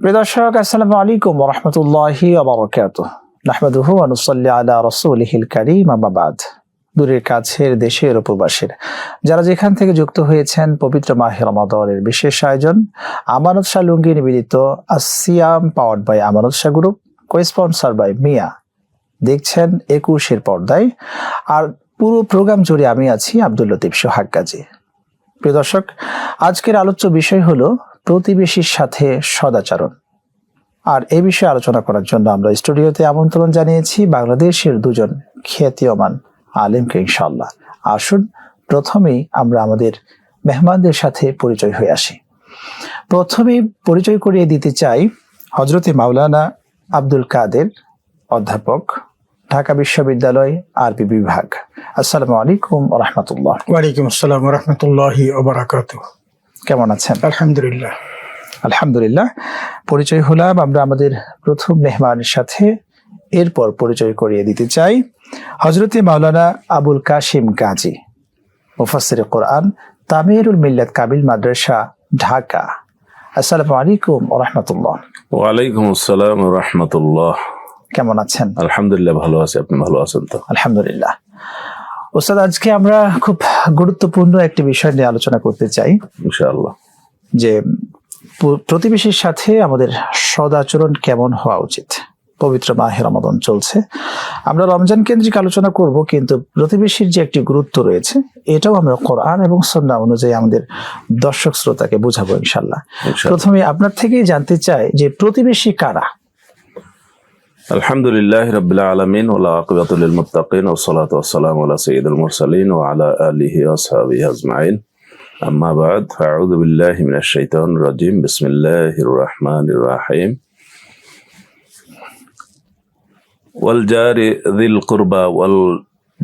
প্রিয় দর্শক, আসসালামু আলাইকুম রহমতুল্লাহি আবরকাত নাহমাদুহু আনুসাল্লি আলা রসুলিহিল কারিম আমাবাদ দূরের কাছের দেশের উপবাসের যারা যেখান থেকে যুক্ত হয়েছেন, পবিত্র মাহে রমাদনের বিশেষ আয়োজন, আমানত শাহ লুঙ্গি নিবেদিত আসিয়াম powered by Amanat Shah group cosponsor by মিয়া। দেখছেন একুশের পর্দায়। আর পুরো প্রোগ্রাম জুড়ে আমি আছি আব্দুল লতিফ সোহাগ গাজী। প্রিয় দর্শক, আজকের আলোচ্য বিষয় হলো, প্রতিবেশীর সাথে সদাচরণ। আর এ বিষয়ে আলোচনা করার জন্য আমরা স্টুডিওতে আমন্ত্রণ জানিয়েছি বাংলাদেশের দুজন খ্যাতীয়মান আলিমকে ইনশাল্লাহ আসুন প্রথমেই আমরা আমাদের মেহমানদের সাথে পরিচয় হয়ে আসি। প্রথমেই পরিচয় করিয়ে দিতে চাই হজরতে মাওলানা আব্দুল কাদের অধ্যাপক ঢাকা বিশ্ববিদ্যালয় আরবি বিভাগ। আসসালামু আলাইকুম রহমতুল্লাহ। ওয়ালাইকুম আসসালাম রহমতুল্লাহি কেমন আছেন? আলহামদুলিল্লাহ। আলহামদুলিল্লাহ। পরিচয় হলাম আমরা আমাদের প্রথম মেহমানের সাথে এরপর পরিচয় করিয়ে দিতে চাই। হজরতে মাওলানা আবুল কাশিম গাজী মুফাসির কোরআন তামিরুল মিল্লাত কাবিল মাদ্রাসা ঢাকা। আসসালামু আলাইকুম রহমতুল্লাহ। ওয়ালাইকুম আসসালাম রহমতুল্লাহ। কেমন আছেন? আলহামদুলিল্লাহ ভালো আছি আপনি ভালো আছেন তো? আলহামদুলিল্লাহ। ওস্তাদ আজকে আমরা খুব গুরুত্বপূর্ণ একটি বিষয় নিয়ে আলোচনা করতে চাই। ইনশাআল্লাহ। যে প্রতিবেশীর সাথে আমাদের সদাচরণ কেমন হওয়া উচিত? পবিত্র মাহে রমাদন চলছে। আমরা রমজান কেন্দ্রিক আলোচনা করব কিন্তু প্রতিবেশীর যে একটি গুরুত্ব রয়েছে এটাও আমরা কোরআন এবং সন্না অনুযায়ী আমাদের দর্শক শ্রোতাকে বোঝাবো ইনশাল্লাহ প্রথমে আপনার থেকেই জানতে চাই যে প্রতিবেশী কারা? আলহামদুলিল্লাহ রাব্বিল আলামিন ওয়া আকিবাতুল লিল মুত্তাকিন ওয়া সালাতু ওয়া সালামু আলা সাইয়্যিদিল মুরসালিন ওয়া আলা আলিহি ওয়া আজমাইন। মিনাশ শাইতানির রাজিম বিসমিল্লাহির রহমানির রহিম ওয়াল জারি যিল কুরবা ওয়াল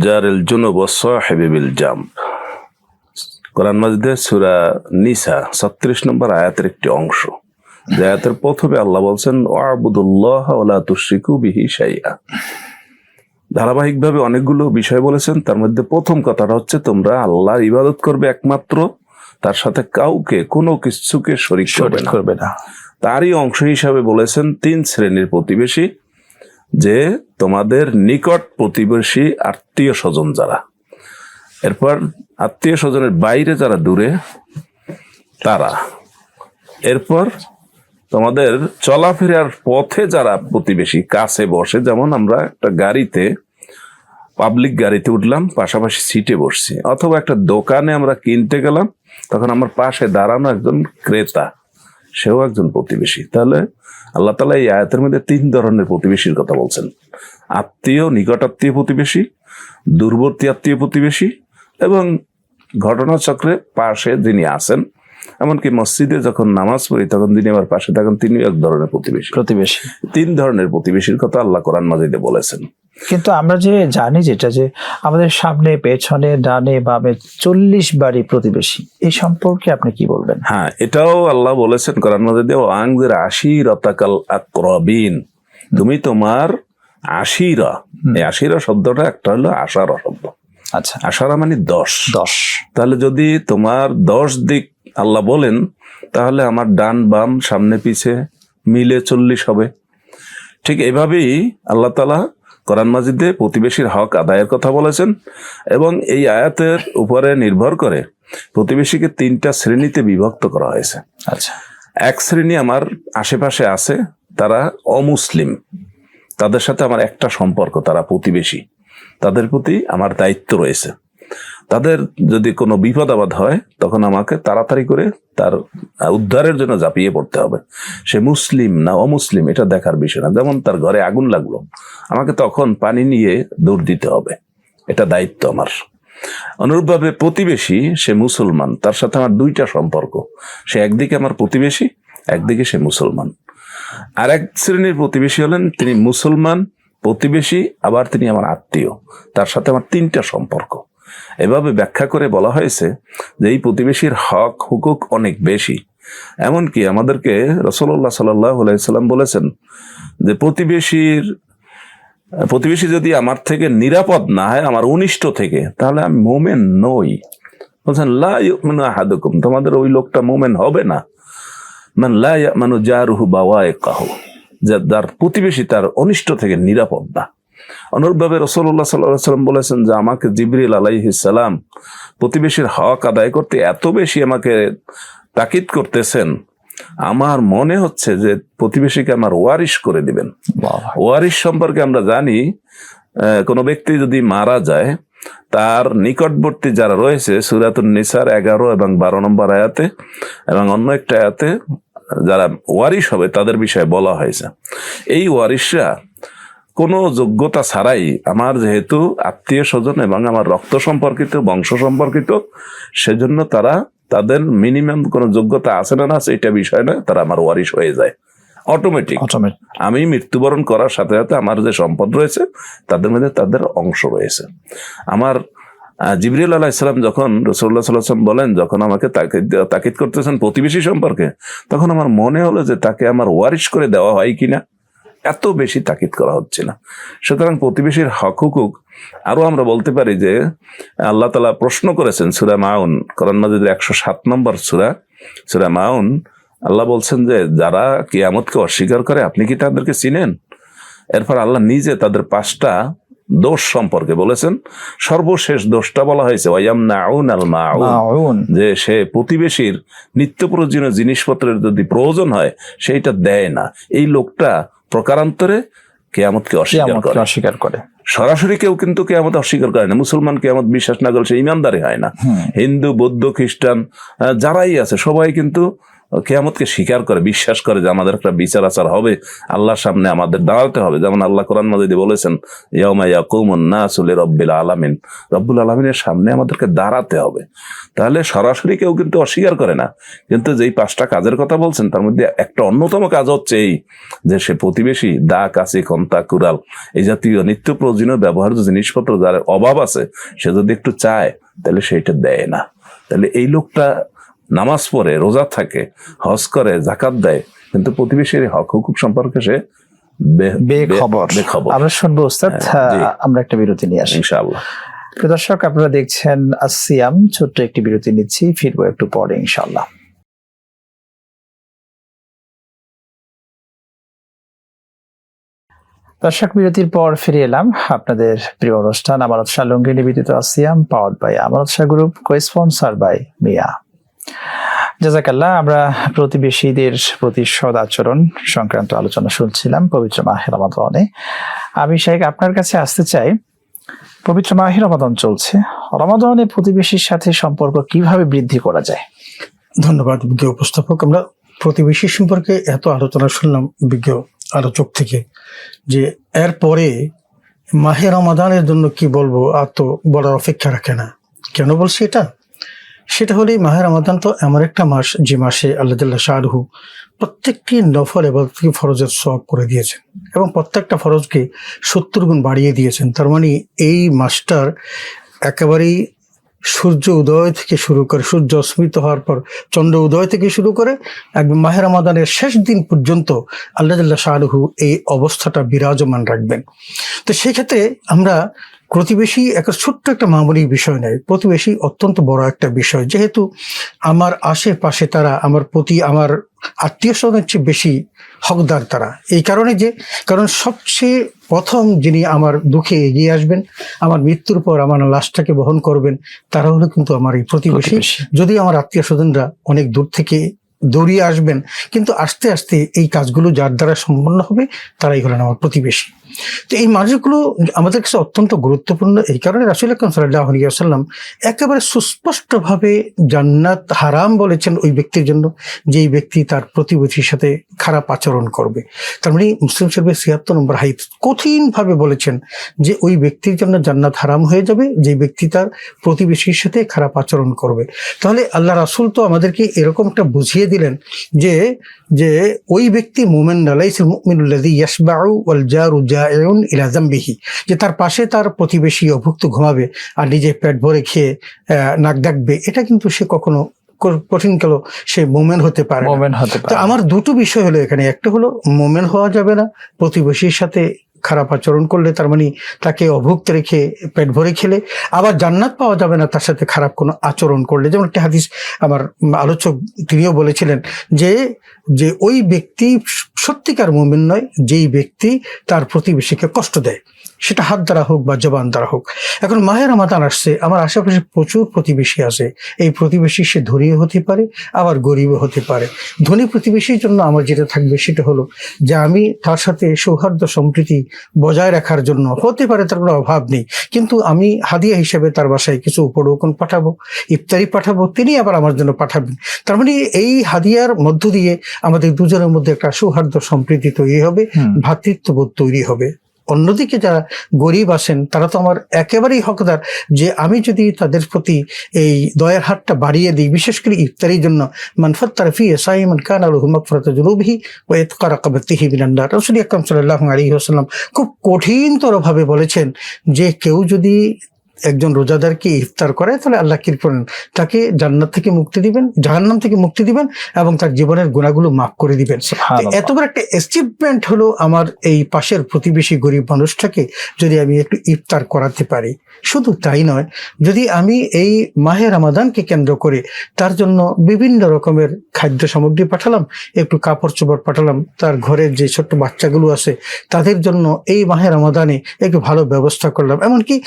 জারিল জুনুব ওয়াস সাহিবি বিল জামব কোরআন মাজিদে সূরা নিসা 36 নম্বর আয়াতের একটি অংশ। যে আয়াতের প্রথমে আল্লাহ বলছেন, ওয়াবুদুল্লাহ ওয়ালা তুশরিকু বিহি ধারাবাহিকভাবে অনেকগুলো বিষয় বলেছেন, তার মধ্যে প্রথম কথাটা হচ্ছে, তোমরা আল্লাহর ইবাদত করবে একমাত্র তার সাথে কাউকে কোনো কিছুকে শরিক করবে না। তারই অংশ হিসাবে বলেছেন তিন শ্রেণির প্রতিবেশী যে তোমাদের নিকট প্রতিবেশী আত্মীয় স্বজন যারা। এরপর আত্মীয় স্বজনের বাইরে যারা দূরে তারা। এরপর তোমাদের চলাফেরার পথে যারা প্রতিবেশী কাছে বসে যেমন আমরা একটা গাড়িতে পাবলিক গাড়িতে উঠলাম, পাশাপাশি সিটে বসছি। অথবা একটা দোকানে আমরা কিনতে গেলাম, তখন আমার পাশে দাঁড়ানো একজন ক্রেতা, সেও একজন প্রতিবেশী। তাহলে আল্লাহ তালা এই আয়াতের মধ্যে তিন ধরনের প্রতিবেশীর কথা বলছেন। আত্মীয় নিকট আত্মীয় প্রতিবেশী, দূরবর্তী আত্মীয় প্রতিবেশী এবং ঘটনাচক্রে পাশে যিনি আছেন এমনকি মসজিদে যখন নামাজ পড়ি তখন যিনি আমার পাশে থাকেন। তিনিও এক ধরনের প্রতিবেশী। প্রতিবেশী। তিন ধরনের প্রতিবেশীর কথা আল্লাহ কোরআন মাজিদে বলেছেন। কিন্তু আমরা যে জানি যেটা যে আমাদের সামনে পেছনে ডানে বামে চল্লিশ বাড়ি প্রতিবেশী এই সম্পর্কে আপনি কি বলবেন? হ্যাঁ এটাও আল্লাহ বলেছেন কোরআন মাজিদে ও আংজের আশির অতাকাল আকরবিন তুমি তোমার আশিরা। এই আশিরা শব্দটা একটা হলো আশারা শব্দ। আচ্ছা। আশারা মানে দশ। দশ। তাহলে যদি তোমার দশ দিক আল্লাহ বলেন তাহলে আমার ডান বাম সামনে পিছে মিলে চল্লিশ হবে। ঠিক এভাবেই আল্লাহ তালা কোরআন মাজিদে প্রতিবেশীর হক আদায়ের কথা বলেছেন এবং এই আয়াতের উপরে নির্ভর করে প্রতিবেশীকে তিনটা শ্রেণীতে বিভক্ত করা হয়েছে। আচ্ছা। এক শ্রেণি আমার আশেপাশে আছে তারা অমুসলিম। তাদের সাথে আমার একটা সম্পর্ক তারা প্রতিবেশী। তাদের প্রতি আমার দায়িত্ব রয়েছে। তাদের যদি কোনো বিপদ আপদ হয়, তখন আমাকে তাড়াতাড়ি করে তার উদ্ধারের জন্য ঝাঁপিয়ে পড়তে হবে। সে মুসলিম না অমুসলিম, এটা দেখার বিষয় না। যেমন তার ঘরে আগুন লাগল, আমাকে তখন পানি নিয়ে দৌড় দিতে হবে। এটা দায়িত্ব আমার। অনুরূপভাবে প্রতিবেশী, সে মুসলমান, তার সাথে আমার দুইটা সম্পর্ক। সে একদিকে আমার প্রতিবেশী, একদিকে সে মুসলমান। আর এক শ্রেণির প্রতিবেশী হলেন তিনি মুসলমান, প্রতিবেশী, আবার তিনি আমার আত্মীয়। তার সাথে আমার তিনটা সম্পর্ক। এভাবে ব্যাখ্যা করে বলা হয়েছে যে এই প্রতিবেশীর হক, হুকুক অনেক বেশি। এমনকি আমাদেরকে রসল্লাহ সাল্লাম বলেছেন যে প্রতিবেশীর, প্রতিবেশী যদি আমার থেকে নিরাপদ না হয়, আমার অনিষ্ট থেকে, তাহলে আমি মোমেন নই। বলছেন, লা ইউমিনু আহাদুকুম তোমাদের ওই লোকটা মোমেন হবে না। মান লা ইয়ামানু জারুহু বাওয়াইকাহু যে যার প্রতিবেশী তার অনিষ্ট থেকে নিরাপদ না। অনুরূপভাবে রসল্লাহ সাল্লাহ সাল্লাম বলেছেন যে আমাকে জিবরিল আলাইহিসালাম প্রতিবেশীর হক আদায় করতে এত বেশি আমাকে তাকিদ করতেছেন আমার মনে হচ্ছে যে প্রতিবেশীকে আমার ওয়ারিশ করে দিবেন। ওয়ারিশ সম্পর্কে আমরা জানি কোনো ব্যক্তি যদি মারা যায় তার নিকটবর্তী যারা রয়েছে সুরাতুন নিসার এগারো এবং বারো নম্বর আয়াতে এবং অন্য একটা আয়াতে যারা ওয়ারিশ হবে তাদের বিষয়ে বলা হয়েছে। এই ওয়ারিশরা কোনো যোগ্যতা ছাড়াই আমার যেহেতু আত্মীয় স্বজন এবং আমার রক্ত সম্পর্কিত বংশ সম্পর্কিত সেজন্য তারা তাদের মিনিমাম কোনো যোগ্যতা আছে না না এটা বিষয় না তারা আমার ওয়ারিশ হয়ে যায়। অটোমেটিক আমি মৃত্যুবরণ করার সাথে সাথে আমার যে সম্পদ রয়েছে তাদের মধ্যে তাদের অংশ রয়েছে। আমার আহ, জিবরিল আলাহ ইসলাম যখন রসুল্লাহ সাল্লাম বলেন যখন আমাকে তাকিদ তাকিদ করতেছেন প্রতিবেশী সম্পর্কে তখন আমার মনে হলো যে তাকে আমার ওয়ারিশ করে দেওয়া হয় কিনা। এত বেশি তাকিদ করা হচ্ছে না। সুতরাং প্রতিবেশীর হক হুকুক আরও আমরা বলতে পারি যে আল্লাহ তালা প্রশ্ন করেছেন সুরা মাউন কোরআন মাজিদের একশো সাত নম্বর সুরা সুরা মাউন আল্লাহ বলছেন যে যারা কিয়ামতকে অস্বীকার করে আপনি কি তাদেরকে চিনেন? এরপর আল্লাহ নিজে তাদের পাঁচটা দোষ সম্পর্কে বলেছেন। সর্বশেষ দোষটা বলা হয়েছে যে সে প্রতিবেশীর নিত্য প্রয়োজনীয় জিনিসপত্রের যদি প্রয়োজন হয় সেইটা দেয় না। এই লোকটা প্রকারান্তরে কেয়ামতকে অস্বীকার করে। অস্বীকার করে। সরাসরি কেউ কিন্তু কেয়ামত অস্বীকার করে না। মুসলমান কেয়ামত বিশ্বাস না করলে সে ইমানদারি হয় না। হিন্দু বৌদ্ধ খ্রিস্টান যারাই আছে সবাই কিন্তু কেয়ামতকে স্বীকার করে, বিশ্বাস করে যে আমাদের একটা বিচার আচার হবে, আল্লাহর সামনে আমাদের দাঁড়াতে হবে। যেমন আল্লাহ কোরআন মাজিদে বলেছেন, ইয়াউমা ইয়াকুমুন নাসু লিরাব্বিল আলামিন। রব্বুল আলামিনের সামনে আমাদেরকে দাঁড়াতে হবে। তাহলে সরাসরি কেউ কিন্তু অস্বীকার করে না। কিন্তু যেই পাঁচটা কাজের কথা বলছেন, তার মধ্যে একটা অন্যতম কাজ হচ্ছে এই, যে সে প্রতিবেশী, দা, কাশি, খন্তা, কুড়াল, এই জাতীয় নিত্য প্রয়োজনীয় ব্যবহার্য জিনিসপত্র যার অভাব আছে, সে যদি একটু চায়, তাহলে সেটা দেয় না। তাহলে এই লোকটা নামাজ পড়ে রোজা থাকে হজ করে জাকাত দেয় কিন্তু প্রতিবেশীর হক হুকুক সম্পর্কে সে বেখবর। আমরা শুনব হ্যাঁ, আমরা একটা বিরতি নিয়ে আসি। ইনশাআল্লাহ। দর্শক আপনারা দেখছেন আসিয়াম ছোট্ট একটি বিরতি নিচ্ছি ফিরবো একটু পরে ইনশাল্লাহ দর্শক বিরতির পর ফিরে এলাম। আপনাদের প্রিয় অনুষ্ঠান আমার শাহ লঙ্গি নিবেদিত আসিয়াম power by Amanat Shah group cosponsor by মিয়া। জাজাকাল্লাহ আমরা প্রতিবেশীদের প্রতি সদ আচরণ সংক্রান্ত আলোচনা শুনছিলাম পবিত্র মাহের রমাদনে। আমি শেখ, আপনার কাছে আসতে চাই, পবিত্র মাহের রমাদন চলছে। রমাদনে প্রতিবেশীর সাথে সম্পর্ক কীভাবে বৃদ্ধি করা যায়? ধন্যবাদ বিজ্ঞ উপস্থাপক। আমরা প্রতিবেশী সম্পর্কে এত আলোচনা শুনলাম বিজ্ঞ আলোচক থেকে যে এরপরে মাহে রমাদানের জন্য কি বলব আর তো বলার অপেক্ষা রাখে না। কেন বলছি এটা? সেটা হলে মাহের রমাদান তো এমন একটা মাস যে মাসে আল্লাহ শাহরুহু প্রত্যেকটি নফল এবং ফরজের সব করে দিয়েছেন এবং প্রত্যেকটা ফরজকে সত্তর গুণ বাড়িয়ে দিয়েছেন। তার মানে এই মাসটার একেবারেই সূর্য উদয় থেকে শুরু করে, সূর্য অস্মিত হওয়ার পর চন্দ্র উদয় থেকে শুরু করে একদম মাহের রমাদানের শেষ দিন পর্যন্ত আল্লাহ শাহরুহু এই অবস্থাটা বিরাজমান রাখবেন। তো সেক্ষেত্রে আমরা প্রতিবেশী একটা ছোট্ট একটা মামুলি বিষয় নয় প্রতিবেশী অত্যন্ত বড় একটা বিষয়। যেহেতু আমার আশেপাশে তারা আমার প্রতি আমার আত্মীয় স্বজনের চেয়ে বেশি হকদার তারা। এই কারণে যে কারণ সবচেয়ে প্রথম যিনি আমার দুঃখে এগিয়ে আসবেন আমার মৃত্যুর পর আমার লাশটাকে বহন করবেন তারা হলো কিন্তু আমার এই প্রতিবেশী। প্রতিবেশী। যদি আমার আত্মীয় স্বজনরা অনেক দূর থেকে দৌড়িয়ে আসবেন কিন্তু আস্তে আস্তে এই কাজগুলো যার দ্বারা সম্পন্ন হবে তারাই হলেন আমার প্রতিবেশী। তো এই মানুষগুলো আমাদের কাছে অত্যন্ত গুরুত্বপূর্ণ। এই কারণে রাসুল আকরম সাল্লাহ আলিয়াল্লাম একেবারে সুস্পষ্টভাবে জান্নাত হারাম বলেছেন ওই ব্যক্তির জন্য, যে ব্যক্তি তার প্রতিবেশীর সাথে খারাপ আচরণ করবে। তার মানে মুসলিম শরীফের ছিয়াত্তর নম্বর হাইত কঠিনভাবে বলেছেন যে ওই ব্যক্তির জন্য জান্নাত হারাম হয়ে যাবে, যে ব্যক্তি তার প্রতিবেশীর সাথে খারাপ আচরণ করবে। তাহলে আল্লাহ রাসুল তো আমাদেরকে এরকম একটা বুঝিয়ে দিলেন যে যে ওই ব্যক্তি মোমেন আলাইসুল মুমিনুল্লাযী ইয়াসবাউ ওয়াল জারু জাইউন ইলা জামবিহি যে তার পাশে তার প্রতিবেশী অভুক্ত ঘুমাবে আর নিজে পেট ভরে খেয়ে আহ, নাক ডাকবে এটা কিন্তু সে কখনো কঠিন কাল সে মোমেন হতে পারে না। মোমেন্ট হতে তো পারে আমার দুটো বিষয় হলো এখানে একটা হলো মোমেন হওয়া যাবে না প্রতিবেশীর সাথে খারাপ আচরণ করলে, তার মানে তাকে অভুক্ত রেখে, পেট ভরে খেলে। আবার জান্নাত পাওয়া যাবে না তার সাথে খারাপ কোনো আচরণ করলে। যেমন একটা হাদিস আমার আলোচক তিনিও বলেছিলেন যে যে ওই ব্যক্তি সত্যিকার মুমিন নয়, যেই ব্যক্তি তার প্রতিবেশীকে কষ্ট দেয়। সেটা হাত দ্বারা হোক বা জবান দ্বারা হোক। এখন মাহের রমাদান আসছে আমার আশেপাশে প্রচুর প্রতিবেশী আছে। এই প্রতিবেশী সে ধনীও হতে পারে আবার গরিবও হতে পারে। ধনী প্রতিবেশীর জন্য আমার যেটা থাকবে সেটা হলো যে আমি তার সাথে সৌহার্দ্য সম্প্রীতি বজায় রাখার জন্য হতে পারে তার কোনো অভাব নেই কিন্তু আমি হাদিয়া হিসেবে তার বাসায় কিছু উপঢৌকন পাঠাবো ইফতারি পাঠাবো তিনি আবার আমার জন্য পাঠাবেন। তার মানে এই হাদিয়ার মধ্য দিয়ে আমাদের দুজনের মধ্যে একটা সৌহার্দ্য সম্প্রীতি তৈরি হবে। ভ্রাতৃত্ববোধ তৈরি হবে। অন্যদিকে যারা গরিব আছেন, তারা তো আমার একেবারেই হকদার যে আমি যদি তাদের প্রতি এই দয়ার হাতটা বাড়িয়ে দিই, বিশেষ করে ইফতারির জন্য মানফত তারফি এসাইমন খান আল হুমাকফরত জুনুবহি ও এতকারাকাবতিহি বিনান্দার রসুল আকরম সাল্লাহ আলী আসসালাম খুব কঠিনতরভাবে বলেছেন যে কেউ যদি একজন রোজাদারকে ইফতার করে তাহলে আল্লাহ কি করেন তাকে জান্নাত থেকে মুক্তি দিবেন জাহান্নাম থেকে মুক্তি দিবেন এবং তার জীবনের গুণাগুলো মাফ করে দিবেন। এত বড় একটা অ্যাচিভমেন্ট হলো আমার এই পাশের প্রতিবেশী গরিব মানুষটাকে যদি আমি একটু ইফতার করাতে পারি। শুধু তাই নয় যদি আমি এই মাহে রামাদানকে কেন্দ্র করে তার জন্য বিভিন্ন রকমের খাদ্য সামগ্রী পাঠালাম একটু কাপড় চোপড় পাঠালাম তার ঘরের যে ছোট্ট বাচ্চাগুলো আছে তাদের জন্য এই মাহে রামাদানে একটু ভালো ব্যবস্থা করলাম। এমনকি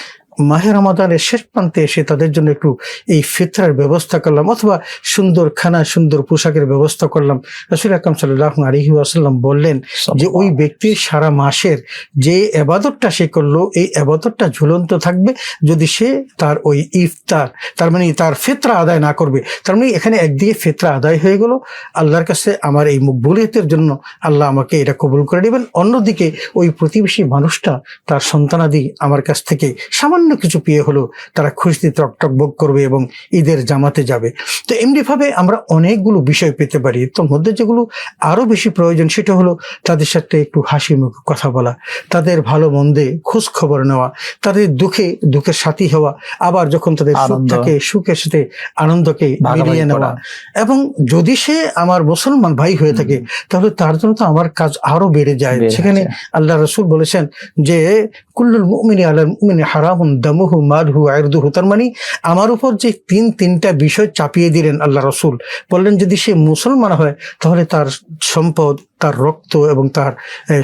মাহে রমাদানের শেষ প্রান্তে এসে তাদের জন্য একটু এই ফিতরার ব্যবস্থা করলাম অথবা সুন্দর খানা সুন্দর পোশাকের ব্যবস্থা করলাম। রসুল আকরম সাল্লাহ আলহি আসাল্লাম বললেন যে ওই ব্যক্তির সারা মাসের যে এবাদতটা সে করল এই এবাদতটা ঝুলন্ত থাকবে। যদি সে তার ওই ইফতার তার মানে তার ফেতরা আদায় না করবে তার মানে এখানে একদিকে ফেতরা আদায় হয়ে গেল। আল্লাহর কাছে আমার এই মকবুলিয়তের জন্য আল্লাহ আমাকে এটা কবুল করে নেবেন। অন্যদিকে ওই প্রতিবেশী মানুষটা তার সন্তানাদি আমার কাছ থেকে সামান্য কিছু পেয়ে হলো তারা খুশিতে টকটক করবে এবং ঈদের জামাতে যাবে। তো এমনিভাবে আমরা অনেকগুলো বিষয় পেতে পারি। তোর মধ্যে যেগুলো আরও বেশি প্রয়োজন সেটা হলো তাদের সাথে একটু হাসি মুখে কথা বলা তাদের ভালো মন্দে খোঁজ খবর নেওয়া তাদের দুঃখে দুঃখের সাথী হওয়া আবার যখন তাদের সুখ থাকে সুখের সাথে আনন্দকে মিলিয়ে নেওয়া। এবং যদি সে আমার মুসলমান ভাই হয়ে থাকে তাহলে তার জন্য তো আমার কাজ আরও বেড়ে যায়। সেখানে আল্লাহ রসুল বলেছেন যে কুল্লুল মুমিনি আলাল মুমিনি হারামুন দামুহু মাদহু আয়ুর্দুহু। তার মানে আমার উপর যে তিন তিনটা বিষয় চাপিয়ে দিলেন আল্লাহ রসুল, বললেন যদি সে মুসলমান হয় তাহলে তার সম্পদ তার রক্ত এবং তার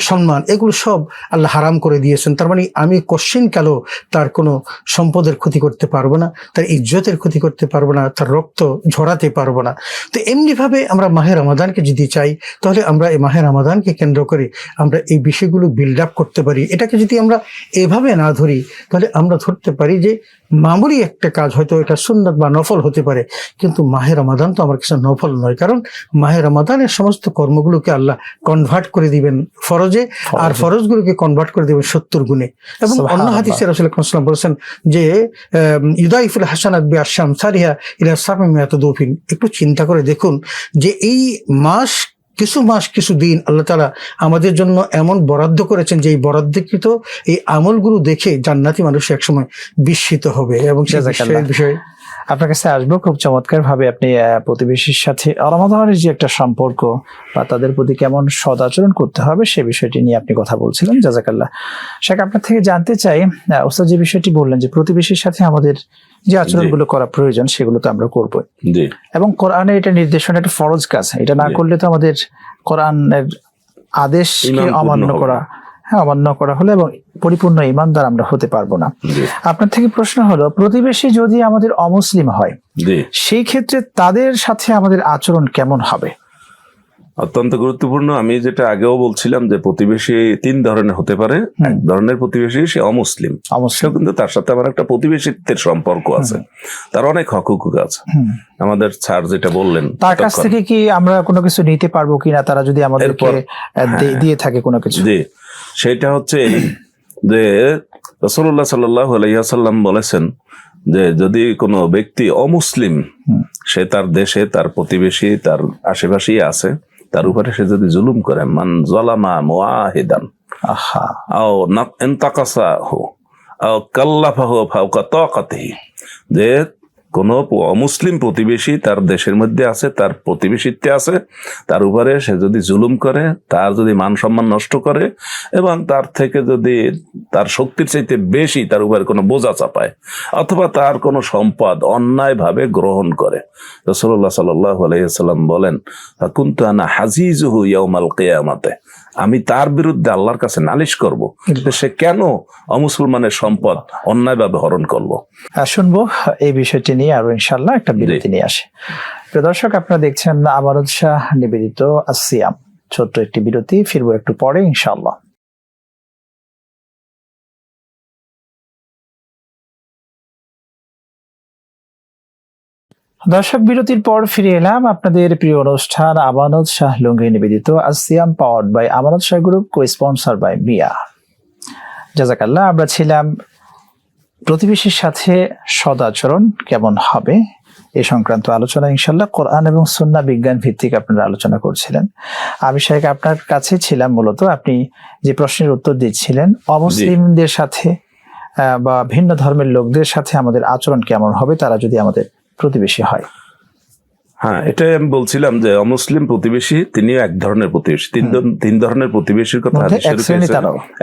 সম্মান, এগুলো সব আল্লাহ হারাম করে দিয়েছেন। তার মানে আমি কোশ্চিন কালো তার কোনো সম্পদের ক্ষতি করতে পারব না, তার ইজ্জতের ক্ষতি করতে পারব না, তার রক্ত ঝরাতে পারব না। তো এমনিভাবে আমরা মাহে রমাদানকে যদি চাই, তাহলে আমরা এই মাহে রমাদানকে কেন্দ্র করে আমরা এই বিষয়গুলো বিল্ড আপ করতে পারি। এটাকে যদি আমরা এভাবে না ধরি, তাহলে আমরা ধরতে পারি যে মামুলি একটা কাজ হয়তো এটা সুন্নত বা নফল হতে পারে, কিন্তু মাহে রমাদান তো আমার কাছে নফল নয়। কারণ মাহে রমাদানের সমস্ত কর্মগুলোকে আল্লাহ কনভার্ট করে দিবেন ফরজে আর ফরজগুলোকে কনভার্ট করে দিবেন সত্তর গুণে। এবং অন্য। হাদিসে রাসূল ওয়াসাল্লাম বলেছেন যে ইউদাইফুল হাসানাত বি আশাম সারিহা ইলা সামি দৌফিন। একটু চিন্তা করে দেখুন যে এই মাস কিছু মাস কিছু দিন আল্লাহ তালা আমাদের জন্য এমন বরাদ্দ করেছেন যে এই বরাদ্দকৃত এই আমলগুলো দেখে জান্নাতি মানুষ একসময় বিস্মিত হবে এবং বিষয় আপনার কাছে আসব। খুব চমৎকার ভাবে আপনি প্রতিবেশীর সাথে রমাদানের যে একটা সম্পর্ক বা তাদের প্রতি কেমন সদাচরণ করতে হবে সে বিষয়টি নিয়ে আপনি কথা বলছিলেন। জাজাকাল্লাহ শেখ আপনার থেকে জানতে চাই ওস্তাদ যে বিষয়টি বললেন যে প্রতিবেশীর সাথে আমাদের যে আচরণগুলো করা প্রয়োজন সেগুলো তো আমরা করব এবং কোরআনে এটা নির্দেশনা একটা ফরজ কাজ। এটা না করলে তো আমাদের কোরআনের আদেশকে ঈমান অমান্য করা হ্যাঁ অমান্য করা হলে এবং পরিপূর্ণ ইমানদার আমরা হতে পারব না। আপনার থেকে প্রশ্ন হলো প্রতিবেশী যদি আমাদের অমুসলিম হয় সেই ক্ষেত্রে তাদের সাথে আমাদের আচরণ কেমন হবে? অত্যন্ত গুরুত্বপূর্ণ। আমি যেটা আগেও বলছিলাম যে প্রতিবেশী তিন ধরনের হতে পারে। এক ধরনের প্রতিবেশী সে অমুসলিম। সেও কিন্তু তার সাথে আমার একটা প্রতিবেশিত্বের সম্পর্ক আছে। তার অনেক হকুক আছে। আমাদের স্যার যেটা বললেন তার কাছ থেকে কি আমরা কোনো কিছু নিতে পারব কিনা? তারা যদি আমাদেরকে আহ, দিয়ে থাকে কোনো কিছু। জি। সেটা হচ্ছে যে রসল্লাহ সাল্লাহ আলাইসাল্লাম বলেছেন যে যদি কোনো ব্যক্তি অমুসলিম সে তার দেশে তার প্রতিবেশী তার আশেপাশেই আছে তার উপরে সে যদি জুলুম করে মান জলামা মোয়াহিদান আহা। আও ইন্তাকাসাহু আও কাল্লাফাহু ফাউকা তাকাতিহি যে কোন অমুসলিম প্রতিবেশী তার দেশের মধ্যে আছে, তার প্রতিবেশিত্বে আছে, তার উপরে সে যদি জুলুম করে, তার যদি মান সম্মান নষ্ট করে, এবং তার থেকে যদি তার শক্তির চাইতে বেশি তার উপরে কোনো বোঝা চাপায়, অথবা তার কোনো সম্পদ অন্যায়ভাবে গ্রহণ করে। রসল্লাহ সাল্লাহ আলাইসাল্লাম বলেন কুন্তু আনা হাজিজহু ইয়াউমাল কেয়ামাতে। আমি তার বিরুদ্ধে আল্লাহর কাছে নালিশ করব সে কেন অমুসলমানের সম্পদ অন্যায়ভাবে হরণ করল। শুনব। এই বিষয়টি নিয়ে আরও ইনশাল্লাহ একটা বিরতি নিয়ে আসে। প্রিয় দর্শক আপনারা দেখছেন আমারত শাহ নিবেদিত আসিয়াম ছোট্ট একটি বিরতি ফিরবো একটু পরে ইনশাল্লাহ দর্শক বিরতির পর ফিরে এলাম আপনাদের প্রিয় অনুষ্ঠান আমানত শাহ লুঙ্গি নিবেদিত আসিয়াম powered by Amanat Shah group co sponsor by মিয়া। জাজাকাল্লাহ, আমরা ছিলাম প্রতিবেশীর সাথে সদাচরণ কেমন হবে এ সংক্রান্ত আলোচনা ইনশাল্লাহ কোরআন এবং সুন্না বিজ্ঞান ভিত্তিক আপনারা আলোচনা করছিলেন। আমি শাহেক আপনার কাছে ছিলাম মূলত, আপনি যে প্রশ্নের উত্তর দিচ্ছিলেন, অমুসলিমদের সাথে বা ভিন্ন ধর্মের লোকদের সাথে আমাদের আচরণ কেমন হবে, তারা যদি আমাদের প্রতিবেশী হয়। হ্যাঁ এটাই আমি বলছিলাম যে অমুসলিম প্রতিবেশী তিনিও এক ধরনের প্রতিবেশী। তিন তিন ধরনের প্রতিবেশীর কথা।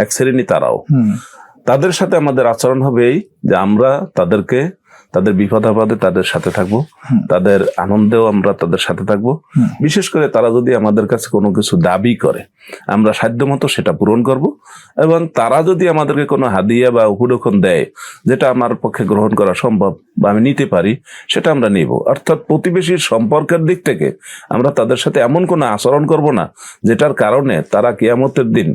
এক শ্রেণি তারাও। তাদের সাথে আমাদের আচরণ হবে এই যে আমরা তাদেরকে তাদের বিপদ আপদে তাদের সাথে থাকব। তাদের আনন্দেও আমরা তাদের সাথে থাকব। বিশেষ করে তারা যদি আমাদের কাছে কোনো কিছু দাবি করে আমরা সাধ্যমতো সেটা পূরণ করব এবং তারা যদি আমাদেরকে কোনো হাদিয়া বা উপলক্ষণ দেয় যেটা আমার পক্ষে গ্রহণ করা সম্ভব বা আমি নিতে পারি সেটা আমরা নিব। অর্থাৎ প্রতিবেশীর সম্পর্কের দিক থেকে আমরা তাদের সাথে এমন কোনো আচরণ করব না যেটার কারণে তারা কিয়ামতের দিন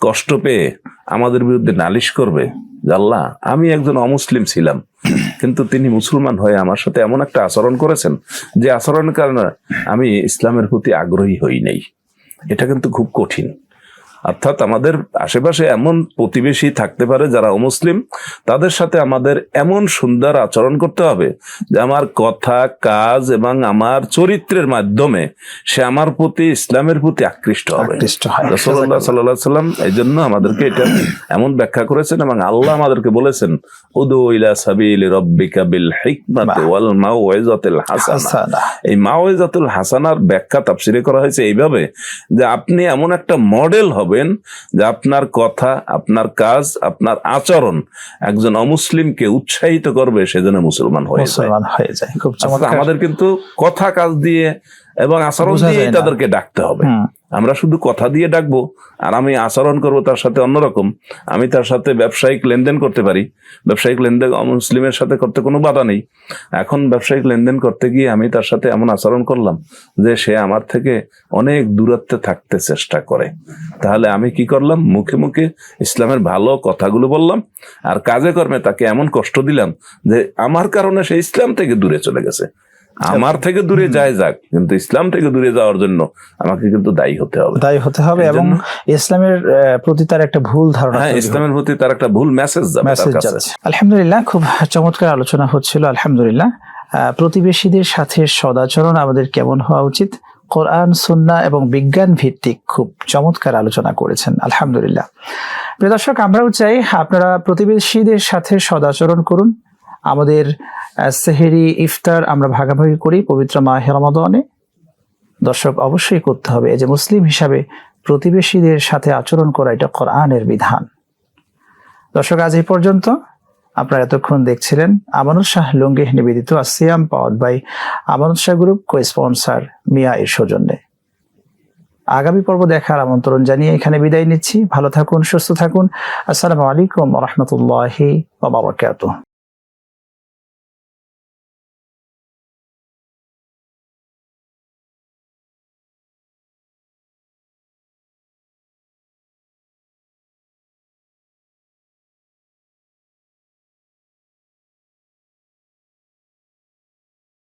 কষ্ট পেয়ে আমাদের বিরুদ্ধে নালিশ করবে আল্লাহ, আমি একজন অমুসলিম ছিলাম, কিন্তু তিনি মুসলমান হয়ে আমার সাথে এমন একটা আচরণ করেছেন যে আচরণের কারণে আমি ইসলামের প্রতি আগ্রহী হই নাই। এটা কিন্তু খুব কঠিন। অর্থাৎ আমাদের আশেপাশে এমন প্রতিবেশী থাকতে পারে যারা অমুসলিম তাদের সাথে আমাদের এমন সুন্দর আচরণ করতে হবে যে আমার কথা কাজ এবং আমার চরিত্রের মাধ্যমে সে আমার প্রতি ইসলামের প্রতি আকৃষ্ট হবে রসল্লাহ সাল্লাহ সাল্লাম এই জন্য আমাদেরকে এটা এমন ব্যাখ্যা করেছেন এবং আল্লাহ আমাদেরকে বলেছেন উদু ইলা সাবিল রব্বিকা বিল হিকমাতি। ওয়াল মাউইজাতিল হাসানা। এই মাওয়েজাতুল হাসানার ব্যাখ্যা তাফসিরে করা হয়েছে এইভাবে যে আপনি এমন একটা মডেল হবেন যে আপনার কথা আপনার কাজ আপনার আচরণ একজন অমুসলিমকে উৎসাহিত করবে সেজন্য মুসলমান হয়ে যায়। চমৎকার। আমাদের কিন্তু কথা কাজ দিয়ে এবং আচরণ দিয়ে তাদেরকে ডাকতে হবে। আমরা শুধু কথা দিয়ে ডাকবো, আর আমি আচরণ করব তার সাথে অন্যরকম। আমি তার সাথে ব্যবসায়িক লেনদেন করতে পারি। ব্যবসায়িক লেনদেন মুসলিমের সাথে করতে কোনো বাধা নেই। এখন ব্যবসায়িক লেনদেন করতে গিয়ে আমি তার সাথে এমন আচরণ করলাম যে সে আমার থেকে অনেক দূরত্বে থাকতে চেষ্টা করে। তাহলে আমি কি করলাম? মুখে মুখে ইসলামের ভালো কথাগুলো বললাম, আর কাজে কর্মে তাকে এমন কষ্ট দিলাম যে আমার কারণে সে ইসলাম থেকে দূরে চলে গেছে। আমার থেকে দূরে যায় যাক কিন্তু ইসলাম থেকে দূরে যাওয়ার জন্য আমাকে কিন্তু দায়ী হতে হবে। দায়ী হতে হবে এবং ইসলামের প্রতি তার একটা ভুল ধারণা হ্যাঁ ইসলামের প্রতি তার একটা ভুল মেসেজ যাবে মেসেজ আলহামদুলিল্লাহ খুব চমৎকার আলোচনা হচ্ছিল আলহামদুলিল্লাহ। আহ, প্রতিবেশীদের সাথে সদাচরণ আমাদের কেমন হওয়া উচিত? কোরআন সুন্না এবং বিজ্ঞান ভিত্তিক খুব চমৎকার আলোচনা করেছেন আলহামদুলিল্লাহ। প্রিয় দর্শক আমরাও চাই আপনারা প্রতিবেশীদের সাথে সদাচরণ করুন। আমাদের সেহেরি ইফতার আমরা ভাগাভাগি করি পবিত্র মা রমাদনে। দর্শক, অবশ্যই করতে হবে। যে মুসলিম হিসাবে প্রতিবেশীদের সাথে আচরণ করা এটা কোরআনের বিধান। দর্শক, আজ এই পর্যন্ত আপনারা এতক্ষণ দেখছিলেন আমানুর শাহ লুঙ্গি নিবেদিত আসিয়াম power by Amanur Shah group co sponsor মিয়া এর সৌজন্যে আগামী পর্ব দেখার আমন্ত্রণ জানিয়ে এখানে বিদায় নিচ্ছি। ভালো থাকুন, সুস্থ থাকুন। আসসালামু আলাইকুম রহমতুল্লাহি